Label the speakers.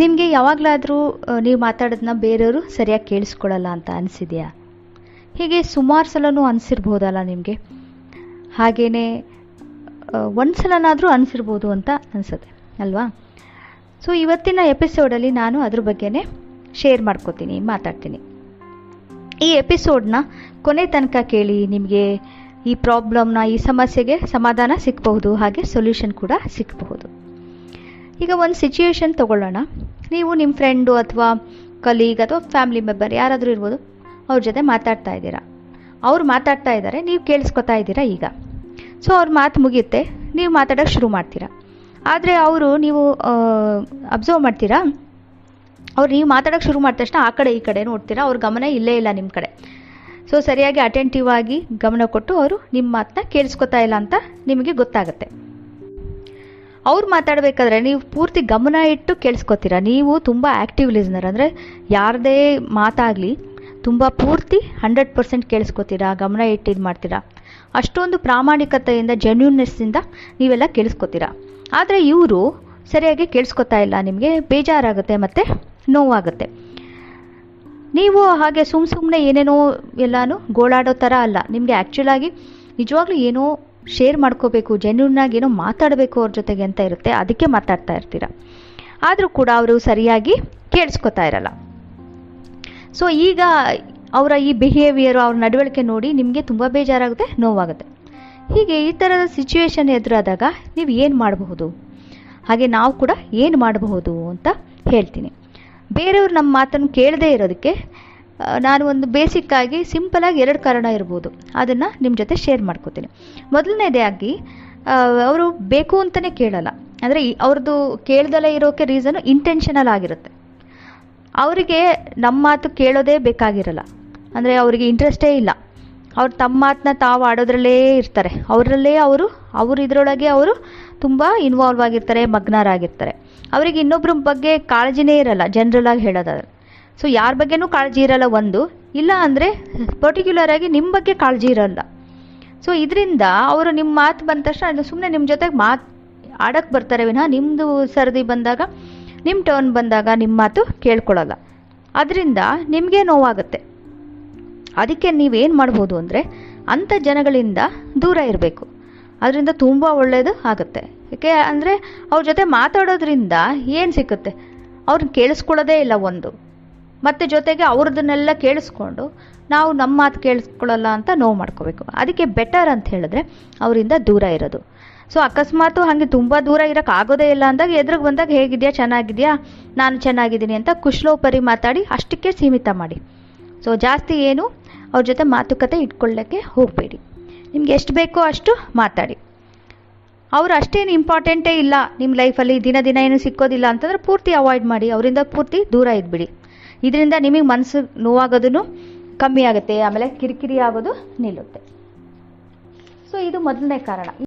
Speaker 1: ನಿಮಗೆ ಯಾವಾಗಲಾದರೂ ನೀವು ಮಾತಾಡೋದನ್ನ ಬೇರೆಯವರು ಸರಿಯಾಗಿ ಕೇಳಿಸ್ಕೊಳ್ಳಲ್ಲ ಅಂತ ಅನಿಸಿದೆಯಾ? ಹೀಗೆ ಸುಮಾರು ಸಲನೂ ಅನಿಸಿರ್ಬೋದಲ್ಲ ನಿಮಗೆ? ಹಾಗೆಯೇ ಒಂದು ಸಲನಾದರೂ ಅನಿಸಿರ್ಬೋದು ಅಂತ ಅನಿಸುತ್ತೆ, ಅಲ್ವಾ? ಸೊ ಇವತ್ತಿನ ಎಪಿಸೋಡಲ್ಲಿ ನಾನು ಅದ್ರ ಬಗ್ಗೆನೇ ಶೇರ್ ಮಾಡ್ಕೋತೀನಿ, ಮಾತಾಡ್ತೀನಿ. ಈ ಎಪಿಸೋಡ್ನ ಕೊನೆ ತನಕ ಕೇಳಿ ನಿಮಗೆ ಈ ಪ್ರಾಬ್ಲಮ್ನ, ಈ ಸಮಸ್ಯೆಗೆ ಸಮಾಧಾನ ಸಿಕ್ಕಬಹುದು ಹಾಗೆ ಸೊಲ್ಯೂಷನ್ ಕೂಡ ಸಿಕ್ಕಬಹುದು ಈಗ ಒಂದು ಸಿಚುಯೇಷನ್ ತಗೊಳ್ಳೋಣ. ನೀವು ನಿಮ್ಮ ಫ್ರೆಂಡು ಅಥವಾ ಕಲೀಗ್ ಅಥವಾ ಫ್ಯಾಮಿಲಿ ಮೆಂಬರ್ ಯಾರಾದರೂ ಇರ್ಬೋದು, ಅವ್ರ ಜೊತೆ ಮಾತಾಡ್ತಾ ಇದ್ದೀರಾ. ಅವ್ರು ಮಾತಾಡ್ತಾ ಇದ್ದಾರೆ, ನೀವು ಕೇಳಿಸ್ಕೊತಾ ಇದ್ದೀರಾ ಈಗ. ಸೊ ಅವ್ರ ಮಾತು ಮುಗಿಯುತ್ತೆ, ನೀವು ಮಾತಾಡೋಕ್ಕೆ ಶುರು ಮಾಡ್ತೀರಾ. ಆದರೆ ಅವರು ನೀವು ಅಬ್ಸರ್ವ್ ಮಾಡ್ತೀರಾ? ಅವ್ರು ನೀವು ಮಾತಾಡೋಕ್ಕೆ ಶುರು ಮಾಡಿದ ತಕ್ಷಣ ಆ ಕಡೆ ಈ ಕಡೆ ನೋಡ್ತೀರಾ, ಅವ್ರ ಗಮನ ಇಲ್ಲೇ ಇಲ್ಲ ನಿಮ್ಮ ಕಡೆ. ಸೊ ಸರಿಯಾಗಿ ಅಟೆಂಟಿವ್ ಆಗಿ ಗಮನ ಕೊಟ್ಟು ಅವರು ನಿಮ್ಮ ಮಾತನ್ನ ಕೇಳಿಸ್ಕೊತಾ ಇಲ್ಲ ಅಂತ ನಿಮಗೆ ಗೊತ್ತಾಗುತ್ತೆ. ಅವ್ರು ಮಾತಾಡಬೇಕಾದ್ರೆ ನೀವು ಪೂರ್ತಿ ಗಮನ ಇಟ್ಟು ಕೇಳಿಸ್ಕೊತೀರಾ? ನೀವು ತುಂಬ ಆ್ಯಕ್ಟಿವ್ ಲಿಸ್ನರ್ ಅಂದರೆ ಯಾರದೇ ಮಾತಾಗಲಿ ತುಂಬ ಪೂರ್ತಿ ಹಂಡ್ರೆಡ್ ಪರ್ಸೆಂಟ್ ಕೇಳಿಸ್ಕೊತೀರಾ, ಗಮನ ಇಟ್ಟು ಇದು ಮಾಡ್ತೀರಾ? ಅಷ್ಟೊಂದು ಪ್ರಾಮಾಣಿಕತೆಯಿಂದ ಜೆನ್ಯೂನ್ನೆಸ್ಸಿಂದ ನೀವೆಲ್ಲ ಕೇಳಿಸ್ಕೊತೀರಾ? ಆದರೆ ಇವರು ಸರಿಯಾಗಿ ಕೇಳಿಸ್ಕೊತಾ ಇಲ್ಲ, ನಿಮಗೆ ಬೇಜಾರಾಗುತ್ತೆ ಮತ್ತು ನೋವಾಗುತ್ತೆ. ನೀವು ಹಾಗೆ ಸುಮ್ಮ ಸುಮ್ಮನೆ ಏನೇನೋ ಎಲ್ಲನೂ ಗೋಳಾಡೋ ಥರ ಅಲ್ಲ, ನಿಮಗೆ ಆ್ಯಕ್ಚುಲಾಗಿ ನಿಜವಾಗ್ಲೂ ಏನೋ ಶೇರ್ ಮಾಡ್ಕೋಬೇಕು ಜೆನ್ಯೂನ್ನಾಗಿ ಏನೋ ಮಾತಾಡಬೇಕು ಅವ್ರ ಜೊತೆಗೆ ಅಂತ ಇರುತ್ತೆ. ಅದಕ್ಕೆ ಮಾತಾಡ್ತಾ ಇರ್ತೀರ. ಆದರೂ ಕೂಡ ಅವರು ಸರಿಯಾಗಿ ಕೇಳಿಸ್ಕೊತಾ ಇರಲ್ಲ. ಸೊ ಈಗ ಅವರ ಈ ಬಿಹೇವಿಯರು ಅವ್ರ ನಡವಳಿಕೆ ನೋಡಿ ನಿಮಗೆ ತುಂಬ ಬೇಜಾರಾಗುತ್ತೆ, ನೋವಾಗುತ್ತೆ. ಹೀಗೆ ಈ ಥರದ ಸಿಚುವೇಶನ್ ಎದುರಾದಾಗ ನೀವು ಏನು ಮಾಡಬಹುದು? ಹಾಗೆ ನಾವು ಕೂಡ ಏನು ಮಾಡಬಹುದು ಅಂತ ಹೇಳ್ತೀನಿ. ಬೇರೆಯವ್ರು ನಮ್ಮ ಮಾತನ್ನು ಕೇಳದೇ ಇರೋದಕ್ಕೆ ನಾನು ಒಂದು ಬೇಸಿಕ್ಕಾಗಿ ಸಿಂಪಲಾಗಿ ಎರಡು ಕಾರಣ ಇರ್ಬೋದು. ಅದನ್ನು ನಿಮ್ಮ ಜೊತೆ ಶೇರ್ ಮಾಡ್ಕೋತೀನಿ. ಮೊದಲನೇದಾಗಿ ಅವರು ಬೇಕು ಅಂತಲೇ ಕೇಳಲ್ಲ. ಅಂದರೆ ಅವ್ರದ್ದು ಕೇಳ್ದಲೇ ಇರೋಕ್ಕೆ ರೀಸನು ಇಂಟೆನ್ಷನಲ್ ಆಗಿರುತ್ತೆ. ಅವರಿಗೆ ನಮ್ಮ ಮಾತು ಕೇಳೋದೇ ಬೇಕಾಗಿರಲ್ಲ. ಅಂದರೆ ಅವರಿಗೆ ಇಂಟ್ರೆಸ್ಟೇ ಇಲ್ಲ. ಅವ್ರು ತಮ್ಮ ಮಾತನ್ನ ತಾವು ಆಡೋದ್ರಲ್ಲೇ ಇರ್ತಾರೆ. ಅವರಲ್ಲೇ ಅವರು, ಅವ್ರ ಇದರೊಳಗೆ ಅವರು ತುಂಬ ಇನ್ವಾಲ್ವ್ ಆಗಿರ್ತಾರೆ, ಮಗ್ನರಾಗಿರ್ತಾರೆ. ಅವರಿಗೆ ಇನ್ನೊಬ್ಬರ ಬಗ್ಗೆ ಕಾಳಜಿನೇ ಇರಲ್ಲ ಜನರಲ್ ಆಗಿ ಹೇಳೋದಾದ್ರೆ. ಸೊ ಯಾರ ಬಗ್ಗೆನೂ ಕಾಳಜಿ ಇರಲ್ಲ ಒಂದು. ಇಲ್ಲ ಅಂದರೆ ಪರ್ಟಿಕ್ಯುಲರ್ ಆಗಿ ನಿಮ್ಮ ಬಗ್ಗೆ ಕಾಳಜಿ ಇರಲ್ಲ. ಸೊ ಇದರಿಂದ ಅವರು ನಿಮ್ಮ ಮಾತು ಬಂದ ತಕ್ಷಣ ಸುಮ್ಮನೆ ನಿಮ್ಮ ಜೊತೆಗೆ ಮಾತು ಆಡೋಕ್ಕೆ ಬರ್ತಾರೆ ವಿನಃ ನಿಮ್ಮದು ಸರದಿ ಬಂದಾಗ ನಿಮ್ಮ ಟರ್ನ್ ಬಂದಾಗ ನಿಮ್ಮ ಮಾತು ಕೇಳ್ಕೊಳ್ಳಲ್ಲ ಅದರಿಂದ ನಿಮಗೆ ನೋವಾಗುತ್ತೆ. ಅದಕ್ಕೆ ನೀವೇನು ಮಾಡ್ಬೋದು ಅಂದರೆ ಅಂಥ ಜನಗಳಿಂದ ದೂರ ಇರಬೇಕು. ಅದರಿಂದ ತುಂಬ ಒಳ್ಳೆಯದು ಆಗುತ್ತೆ. ಯಾಕೆ ಅಂದರೆ ಅವ್ರ ಜೊತೆ ಮಾತಾಡೋದ್ರಿಂದ ಏನು ಸಿಕ್ಕುತ್ತೆ? ಅವ್ರನ್ನ ಕೇಳಿಸ್ಕೊಳ್ಳೋದೇ ಇಲ್ಲ ಒಂದು. ಮತ್ತು ಜೊತೆಗೆ ಅವ್ರದನ್ನೆಲ್ಲ ಕೇಳಿಸ್ಕೊಂಡು ನಾವು ನಮ್ಮ ಮಾತು ಕೇಳಿಸ್ಕೊಳ್ಳಲ್ಲ ಅಂತ ನೋವು ಮಾಡ್ಕೋಬೇಕು. ಅದಕ್ಕೆ ಬೆಟರ್ ಅಂತ ಹೇಳಿದ್ರೆ ಅವರಿಂದ ದೂರ ಇರೋದು. ಸೊ ಅಕಸ್ಮಾತು ಹಾಗೆ ತುಂಬ ದೂರ ಇರೋಕ್ಕೆ ಆಗೋದೇ ಇಲ್ಲ ಅಂದಾಗ ಎದುರಿಗೆ ಬಂದಾಗ ಹೇಗಿದೆಯಾ, ಚೆನ್ನಾಗಿದೆಯಾ, ನಾನು ಚೆನ್ನಾಗಿದ್ದೀನಿ ಅಂತ ಕುಶಲೋಪರಿ ಮಾತಾಡಿ ಅಷ್ಟಕ್ಕೆ ಸೀಮಿತ ಮಾಡಿ. ಸೊ ಜಾಸ್ತಿ ಏನು ಅವ್ರ ಜೊತೆ ಮಾತುಕತೆ ಇಟ್ಕೊಳ್ಳೋಕ್ಕೆ ಹೋಗಬೇಡಿ. ನಿಮ್ಗೆ ಎಷ್ಟು ಬೇಕೋ ಅಷ್ಟು ಮಾತಾಡಿ. ಅವ್ರು ಅಷ್ಟೇನು ಇಂಪಾರ್ಟೆಂಟೇ ಇಲ್ಲ. ನಿಮ್ಮ ಲೈಫಲ್ಲಿ ದಿನ ದಿನ ಏನು ಸಿಕ್ಕೋದಿಲ್ಲ ಅಂತಂದರೆ ಪೂರ್ತಿ ಅವಾಯ್ಡ್ ಮಾಡಿ, ಅವರಿಂದ ಪೂರ್ತಿ ದೂರ ಇದ್ಬಿಡಿ. ಇದರಿಂದ ನಿಮಗೆ ಮನಸ್ಸು ನೋವಾಗೋದನ್ನು ಕಮ್ಮಿ ಆಗುತ್ತೆ ಆಮೇಲೆ ಕಿರಿಕಿರಿ ಆಗೋದು ನಿಲ್ಲುತ್ತೆ. ಸೊ ಇದು ಮೊದಲನೇ ಕಾರಣ.